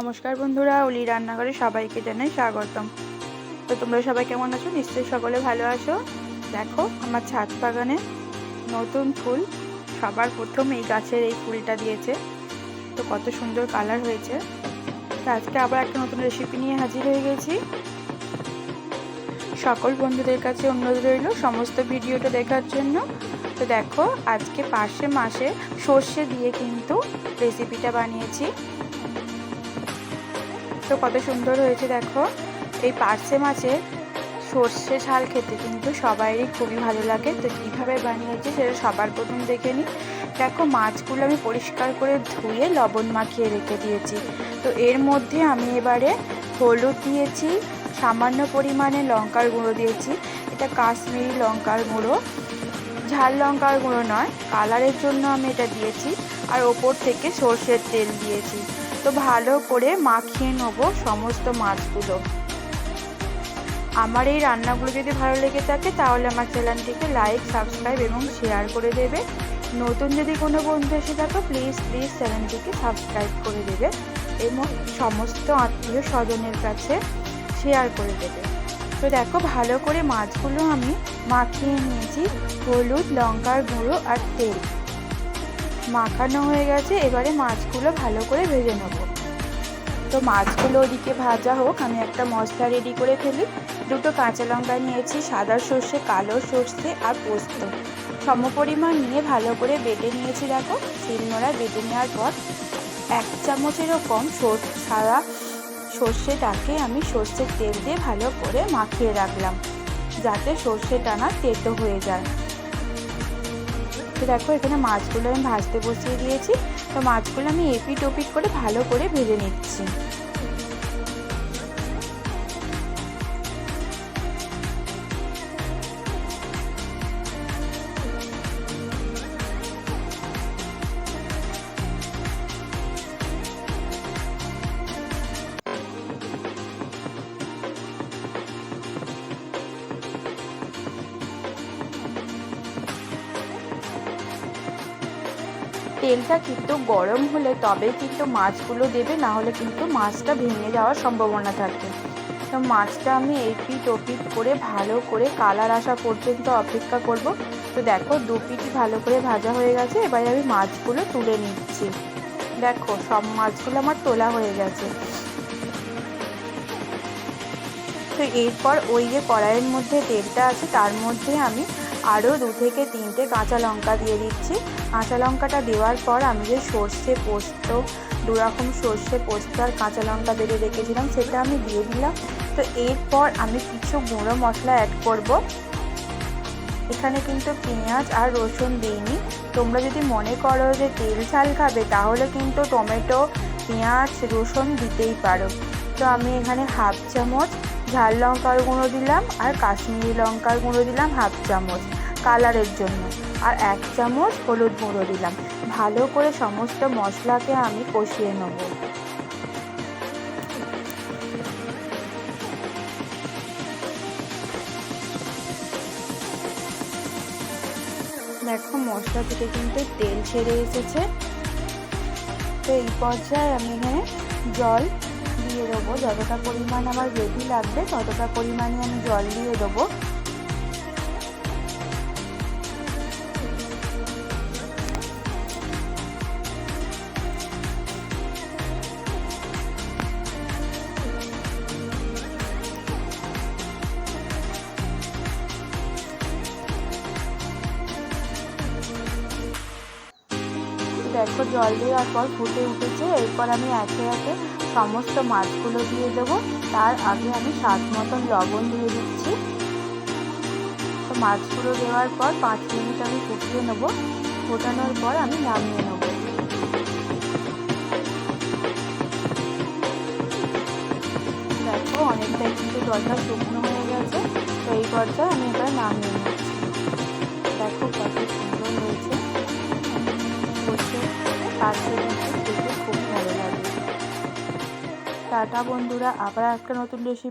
নমস্কার বন্ধুরা, অলি রান্নাঘরে সবাইকে জানাই স্বাগতম। তো তোমরা সবাই কেমন আছো? নিশ্চয়ই সকলে ভালো আছো। দেখো, আমার ছাদ বাগানে নতুন ফুল, সবার প্রথম এই গাছের এই ফুলটা দিয়েছে। তো কত সুন্দর কালার হয়েছে। তো আজকে আবার একটা নতুন রেসিপি নিয়ে হাজির হয়ে গেছি। সকল বন্ধুদের কাছে অনুরোধ রইল সমস্ত ভিডিওটা দেখার জন্য। তো দেখো, আজকে পাশে মাসে সর্ষে দিয়ে কিন্তু রেসিপিটা বানিয়েছি। তো কত সুন্দর হয়েছে, দেখো। এই পার্সে মাছের সর্ষে ঝাল খেতে কিন্তু সবাইরই খুবই ভালো লাগে। তো কীভাবে বানিয়েছি সেটা সবার প্রথম দেখে নিই। দেখো, মাছগুলো আমি পরিষ্কার করে ধুয়ে লবণ মাখিয়ে রেখে দিয়েছি। তো এর মধ্যে আমি এবারে হলুদ দিয়েছি, সামান্য পরিমাণে লঙ্কার গুঁড়ো দিয়েছি। এটা কাশ্মীরি লঙ্কার গুঁড়ো। ঝাল লঙ্কার গুঁড়ো নয়, কালারের জন্য আমি এটা দিয়েছি। আর ওপর থেকে সর্ষের তেল দিয়েছি। তো ভালো করে মাখিয়ে নেব সমস্ত মাছগুলো। আমার এই রান্নাগুলো যদি ভালো লেগে থাকে, তাহলে আমার চ্যানেলটিকে লাইক সাবস্ক্রাইব এবং শেয়ার করে দেবে। নতুন যদি কোনো বন্ধু এসে থাকো প্লিজ প্লিজ চ্যানেলটিকে সাবস্ক্রাইব করে দেবে এবং সমস্ত আত্মীয় স্বজনের কাছে শেয়ার করে দেবে। তো দেখো, ভালো করে মাছগুলো আমি মাখিয়ে নিয়েছি। হলুদ, লঙ্কার গুঁড়ো আর তেল। মাখানো হয়ে গেছে, এবারে মাছগুলো ভালো করে ভেজে নেব। তো মাছগুলো ওদিকে ভাজা হোক, আমি একটা মশলা রেডি করে ফেলি। দুটো কাঁচা লঙ্কা নিয়েছি, সাদা সর্ষে, কালো সর্ষে আর পোস্ত। সমপরিমাণ নিয়ে ভালো করে বেটে নিয়েছি, দেখো। শিলনোড়া বেটে নেওয়ার পর এক চামচেরও কম সাদা সর্ষেটাকে আমি সর্ষের তেল দিয়ে ভালো করে মাখিয়ে রাখলাম, যাতে সর্ষেটা না তেতো হয়ে যায়। তো দেখো, এখানে মাছগুলো আমি ভাজতে বসিয়ে দিয়েছি। তো মাছগুলো আমি এপিট ওপিট করে ভালো করে ভেজে নিচ্ছি। তেলটা কিন্তু গরম হলে তবে কিন্তু মাছগুলো দেবে, না হলে কিন্তু মাছটা ভেঙে যাওয়ার সম্ভাবনা থাকে। তো মাছটা আমি ও পিট করে ভালো করে কালার আসা পর্যন্ত অপেক্ষা করব। তো দেখো, দু পিট ভালো করে ভাজা হয়ে গেছে, এবার আমি মাছগুলো তুলে নিচ্ছি। দেখো, সব মাছগুলো আমার তোলা হয়ে গেছে। তো এরপর ওই যে কড়াইয়ের মধ্যে তেলটা আছে, তার মধ্যে আমি আরও দু থেকে তিনটে কাঁচা লঙ্কা দিয়ে দিচ্ছি। কাঁচা লঙ্কাটা দেওয়ার পর আমি যে সর্ষে পোস্ত, দু রকম সর্ষে পোস্ত আর কাঁচা লঙ্কা বেড়ে রেখেছিলাম, সেটা আমি দিয়ে দিলাম। তো এরপর আমি কিছু গুঁড়ো মশলা অ্যাড করব। এখানে কিন্তু পেঁয়াজ আর রসুন দিইনি। তোমরা যদি মনে করো যে তেল ঝাল খাবে, তাহলে কিন্তু টমেটো, পেঁয়াজ, রসুন দিতেই পারো। তো আমি এখানে হাফ চামচ ঝাল লঙ্কার গুঁড়ো দিলাম আর কাশ্মীরি লঙ্কার গুঁড়ো দিলাম হাফ চামচ কালারের জন্য। আর এক চামচ হলুদ গুঁড়ো দিলাম। ভালো করে সমস্ত মশলাকে আমি কষিয়ে নেব। দেখো মশলা থেকে কিন্তু তেল ছেড়ে এসেছে। তো এই পর্যায়ে আমি এখানে জল দিয়ে দেবো। যতটা পরিমাণ আমার গ্রেভি লাগবে, ততটা পরিমাণে আমি জল দিয়ে দেবো। দেখো, জল দেওয়ার পর ফুটে উঠেছে। এরপর আমি একে একে সমস্ত মাছগুলো দিয়ে দেবো। তার আগে আমি স্বাদ মতন লবণ দিয়ে দিচ্ছি। তো মাছগুলো দেওয়ার পর পাঁচ মিনিট আমি ফুটিয়ে নেব। ফোটানোর পর আমি নামিয়ে নেব। দেখো অনেকটাই কিন্তু জলটা শুকনো হয়ে গেছে। তো এই পর্যায়ে আমি এবার নামিয়ে নিচ্ছি। দেখো কত সুন্দর হয়েছে। বসে পাশে টাটা বন্ধুরা আবার একটা নতুন রেসিপি